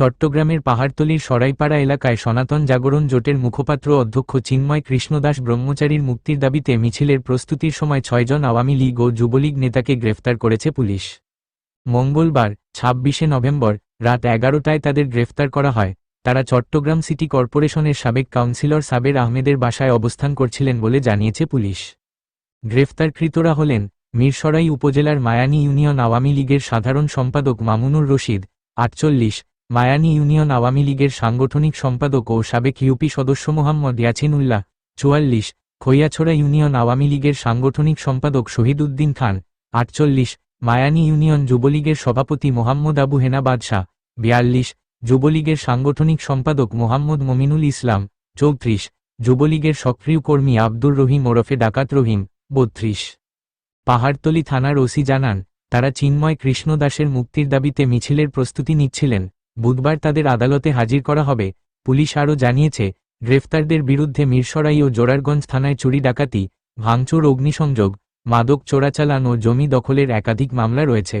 চট্টগ্রামের পাহাড়তলির সরাইপাড়া এলাকায় সনাতন জাগরণ জোটের মুখপাত্র অধ্যক্ষ চিন্ময় কৃষ্ণদাস ব্রহ্মচারীর মুক্তির দাবিতে মিছিলের প্রস্তুতির সময় ছয়জন আওয়ামী লীগ ও যুবলীগ নেতাকে গ্রেফতার করেছে পুলিশ। মঙ্গলবার, ছাব্বিশে নভেম্বর, রাত এগারোটায় তাদের গ্রেফতার করা হয়। তারা চট্টগ্রাম সিটি কর্পোরেশনের সাবেক কাউন্সিলর সাবের আহমেদের বাসায় অবস্থান করছিলেন বলে জানিয়েছে পুলিশ। গ্রেফতারকৃতরা হলেন মিরসরাই উপজেলার মায়ানী ইউনিয়ন আওয়ামী লীগের সাধারণ সম্পাদক মামুনুর রশিদ, আটচল্লিশ মায়ানী ইউনিয়ন আওয়ামী লীগের সাংগঠনিক সম্পাদক ও সাবেক ইউপি সদস্য মোহাম্মদ ইয়াছিন উল্লাহ চুয়াল্লিশ, খৈয়াছড়া ইউনিয়ন আওয়ামী লীগের সাংগঠনিক সম্পাদক শহীদ উদ্দিন খান আটচল্লিশ, মায়ানী ইউনিয়ন যুবলীগের সভাপতি মোহাম্মদ আবু হেনা বাদশাহ বিয়াল্লিশ, যুবলীগের সাংগঠনিক সম্পাদক মোহাম্মদ মমিনুল ইসলাম চৌত্রিশ, যুবলীগের সক্রিয় কর্মী আব্দুর রহিম ওরফে ডাকাত রহিম বত্রিশ। পাহাড়তলি থানার ওসি জানান, তারা চিন্ময় কৃষ্ণদাসের মুক্তির দাবিতে মিছিলের প্রস্তুতি নিচ্ছিলেন। বুধবার তাদের আদালতে হাজির করা হবে। পুলিশ আরও জানিয়েছে, গ্রেফতারদের বিরুদ্ধে মিরসরাই ও জোরারগঞ্জ থানায় চুরি ডাকাতি, ভাঙচুর, অগ্নিসংযোগ, মাদক, চোরাচালান ও জমি দখলের একাধিক মামলা রয়েছে।